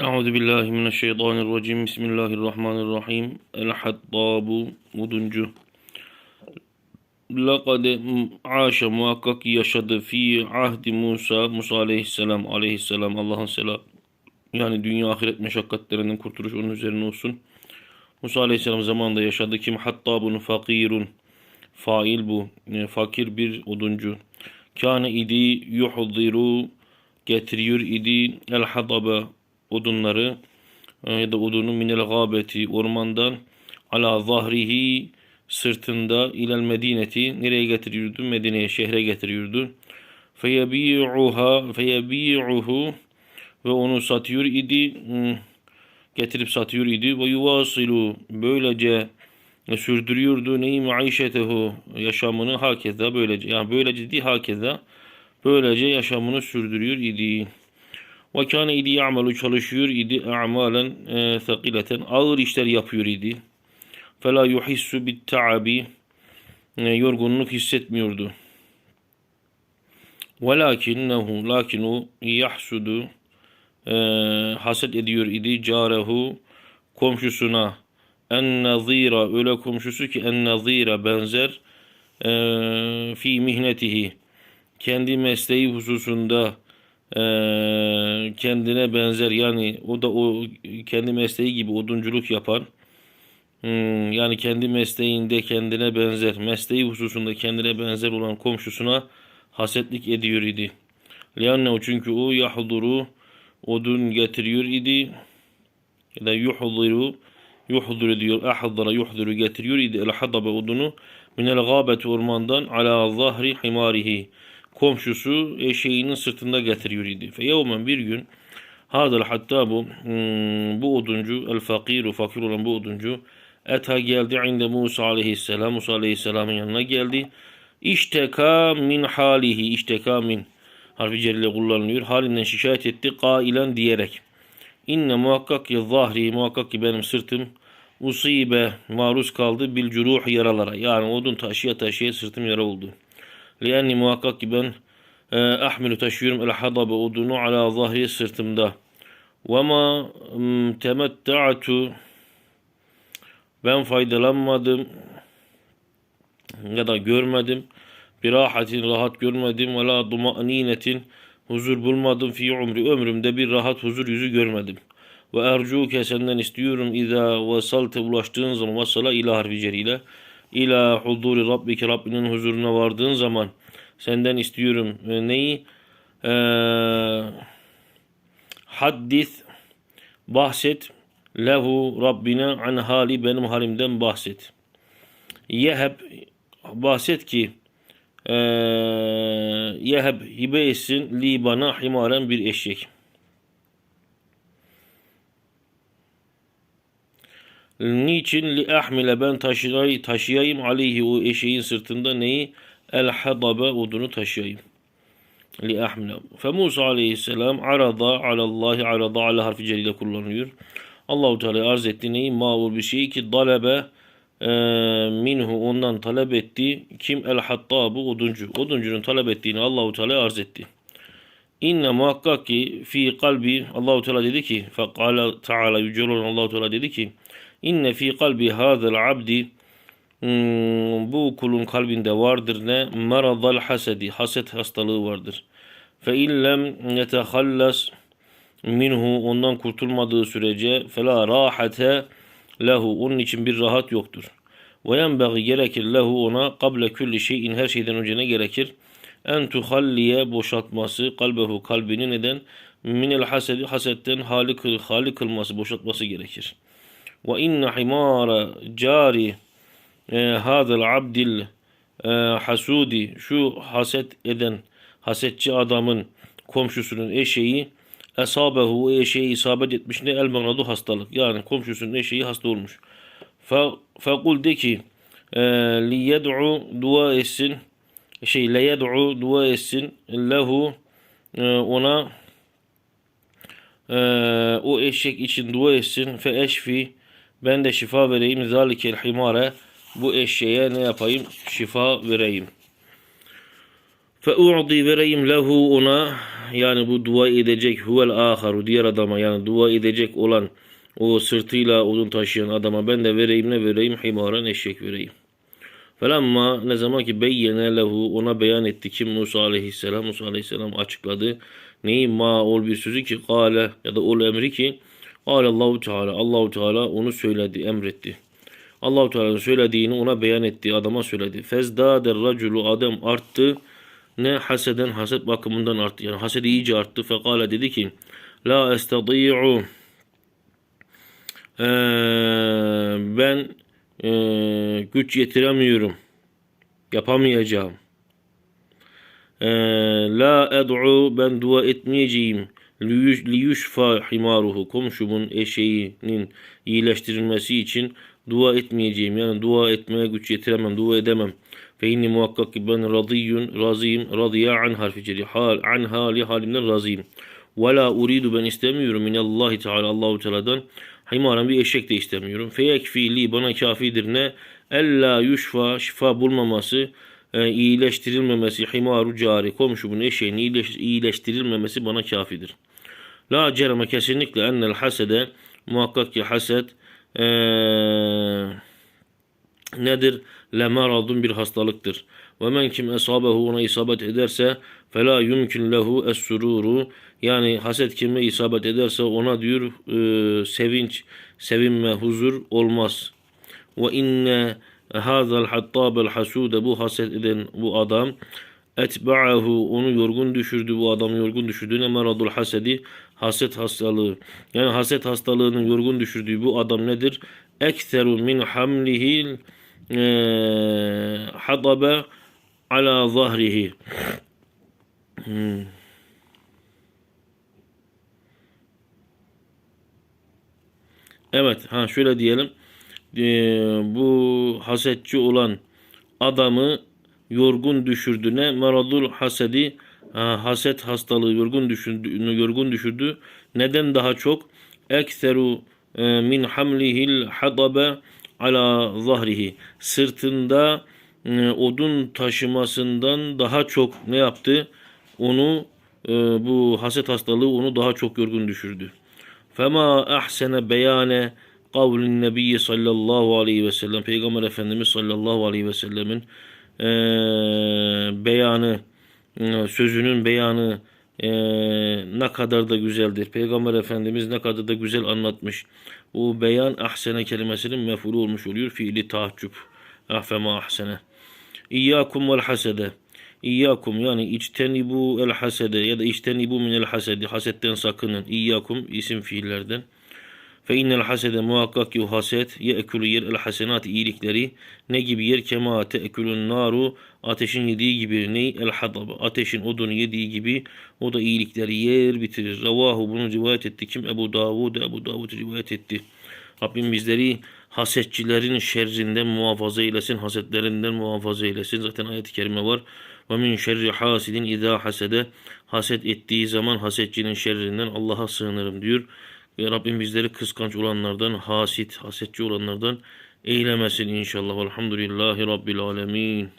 Euzu billahi mineşşeytanirracim. Bismillahirrahmanirrahim. El Hattabu Uduncu. Laqad aşa muhakkak yaşadı fi ahdi Musa Musa aleyhisselam aleyhisselam Allah'ın selam yani dünya ahiret meşakkatlerinden kurtuluş onun üzerine olsun. Musa aleyhisselam zamanında yaşadı kim hattabun fakirun fail bu e, fakir bir oduncu. Kâne idi yuhdiru getiriyor idi el hadabe odunları e, ya da odunu minel gâbeti ormandan ala zahrihi sırtında ilel medineti nereye getiriyordu? Medine'ye şehre getiriyordu. Feyebi'uha feyebi'uhu ve onu satıyor idi getirip satıyor idi ve yuvasilu böylece sürdürüyordu neyi maişetehu yaşamını hakeza böylece yani böylece değil hakeza böylece yaşamını sürdürüyor idi. Ve kâne idi ya'malu çalışıyor idi a'malen e, ağır işler yapıyor idi. Fela yuhissu bit ta'abi e, yorgunluk hissetmiyordu. Velakinnehu lakin o yahsudu e, haset ediyor idi carehu komşusuna en nazira öyle komşusu ki en nazira benzer e, fi mihnetihi kendi mesleği hususunda e, kendine benzer. Yani o da o kendi mesleği gibi odunculuk yapan hmm, yani kendi mesleğinde kendine benzer mesleği hususunda kendine benzer olan komşusuna hasetlik ediyor idi. Lianne çünkü o yahduru odun getiriyor idi. Ya da yuhdiru yuhdiru diyor ahdara yuhdiru getiriyor idi. El hadabe odunu minel gâbeti ormandan ala zahri himarihi komşusu eşeğinin sırtında getiriyor idi. Fe yevmen bir gün hadal hatta bu hmm, bu oduncu el fakiru fakir olan bu oduncu eta geldi inde Musa aleyhisselam Musa aleyhisselamın yanına geldi. İşteka min halihi işteka min harfi celile kullanılıyor. Halinden şikayet etti kailen diyerek. İnne muhakkak ki zahri muhakkak ki benim sırtım usibe maruz kaldı bil curuh yaralara. Yani odun taşıya taşıya sırtım yara oldu. Lianni muhakkak ki ben e, ahmilu taşıyorum el hadabe odunu ala zahri sırtımda. Ve ma temetta'tu ben faydalanmadım ya da görmedim. Bir rahatin rahat görmedim ve la dumaninetin huzur bulmadım fi umri ömrümde bir rahat huzur yüzü görmedim. Ve ercuke senden istiyorum iza vasalte ulaştığın zaman vasala ila harfi ceriyle ila huzuri rabbike Rabbinin huzuruna vardığın zaman senden istiyorum e, neyi? Ee, haddis bahset lehu Rabbine an hali benim halimden bahset. Yeheb bahset ki ee, yeheb hibe etsin li bana himaren bir eşek. Niçin li ahmile ben taşıyayım, taşıyayım aleyhi o eşeğin sırtında neyi? El hadabe odunu taşıyayım. Li ahmile. Fe Musa aleyhisselam arada alallahi arada ala harfi celile kullanılıyor. Allahu Teala arz etti neyi? Ma'ul bir şey ki dalebe e, minhu ondan talep etti. Kim el hattabu oduncu. Oduncunun talep ettiğini Allahu Teala arz etti. İnne muhakkak ki fi kalbi Allahu Teala dedi ki fekala Teala yüce olan Allahu Teala dedi ki inne fi kalbi hazel abdi hmm, bu kulun kalbinde vardır ne maradal hasedi haset hastalığı vardır. Fe illem yetehallas minhu ondan kurtulmadığı sürece fela rahate lehu onun için bir rahat yoktur. Ve yenbeği gerekir lehu ona kable külli şeyin her şeyden önce ne gerekir? En tuhalliye boşaltması kalbehu kalbini neden? Minel hasedi hasetten hali, kıl, hali kılması boşaltması gerekir. Ve inne himara cari e, hadel abdil e, hasudi şu haset eden hasetçi adamın komşusunun eşeği esabehu eşeği isabet etmiş ne el manadı hastalık. Yani komşusunun eşeği hasta olmuş. Fe, fekul de ki e, li yed'u dua etsin şey le yed'u dua etsin lehu ona o eşek için dua etsin fe eşfi ben de şifa vereyim. Zalikel himare. Bu eşeğe ne yapayım? Şifa vereyim. Fe'u'di vereyim lehu ona. Yani bu dua edecek. Huvel aharu diğer adama yani dua edecek olan o sırtıyla odun taşıyan adama ben de vereyim. Ne vereyim? Himaran eşek vereyim. Felamma ne zaman ki beyyene lehu ona beyan etti kim Musa aleyhisselam. Musa aleyhisselam açıkladı. Neyi ma ol bir sözü ki kale ya da ol emri ki Allahu Teala Allahu Teala onu söyledi emretti. Allahu Teala'nın söylediğini ona beyan etti adama söyledi. Fezdâder raculu adam arttı ne haseden haset bakımından arttı. Yani hasedi iyice arttı. Fekale dedi ki La estadi'u Ee, ben ee, güç yetiremiyorum. Yapamayacağım. Ee, la ed'u ben dua etmeyeceğim. Liyuşfa himaruhu komşumun eşeğinin iyileştirilmesi için dua etmeyeceğim. Yani dua etmeye güç yetiremem, dua edemem. Fe inni muhakkak ki ben radiyun, razıyım. Radiya an harfi ceri. Hal, an hali halimden razıyım. Ve la uridu ben istemiyorum minallahi teala Allahu Teala'dan. Himaran bir eşek de istemiyorum. Feyekfi li bana kafidir ne? Ella yuşfa şifa bulmaması, e, iyileştirilmemesi, himaru cari, komşumun eşeğinin iyileş, iyileştirilmemesi bana kafidir. La cereme kesinlikle ennel hasede muhakkak ki haset eee nedir? Lemaradun bir hastalıktır. Ve men kim esabehu ona isabet ederse fela yumkin lehu es sururu yani haset kime isabet ederse ona diyor e, sevinç, sevinme, huzur olmaz. Ve inne hazal hattabel hasude bu haset eden bu adam etba'ahu onu yorgun düşürdü bu adam yorgun düşürdü ne meradul hasedi haset hastalığı yani haset hastalığının yorgun düşürdüğü bu adam nedir ekseru min hamlihi eee, hadabe ala zahrihi Hmm. Evet, ha şöyle diyelim. Ee, bu hasetçi olan adamı yorgun düşürdü. Ne? Maradul hasedi ha, haset hastalığı yorgun düşürdü, yorgun düşürdü. Neden daha çok? Ekseru e, min hamlihil hadabe ala zahrihi. Sırtında e, odun taşımasından daha çok ne yaptı? Onu e, bu haset hastalığı onu daha çok yorgun düşürdü. Fema ahsene beyane kavlin nebiyyi sallallahu aleyhi ve sellem Peygamber Efendimiz sallallahu aleyhi ve sellemin beyanı sözünün beyanı eee, ne kadar da güzeldir. Peygamber Efendimiz ne kadar da güzel anlatmış. Bu beyan ahsene kelimesinin mefulu olmuş oluyor. Fiili tahcüp. Ahfema ahsene. İyyakum vel hasede. İyyakum yani içtenibu el hasede ya da içtenibu minel hasedi. Hasetten sakının. İyyakum isim fiillerden. Fe innel hasede muhakkak ki haset ye'külü yer el hasenat iyilikleri ne gibi yer kema te'külün naru ateşin yediği gibi ney el hadab ateşin odunu yediği gibi o da iyilikleri yer bitirir. Ravahu bunu rivayet etti kim? Ebu Davud Ebu Davud rivayet etti. Rabbim bizleri hasetçilerin şerrinden muhafaza eylesin, hasetlerinden muhafaza eylesin. Zaten ayet-i kerime var. Ve min şerri hasidin izâ hasede haset ettiği zaman hasetçinin şerrinden Allah'a sığınırım diyor. Ve Rabbim bizleri kıskanç olanlardan, hasit, hasetçi olanlardan eylemesin inşallah. Velhamdülillahi Rabbil alemin.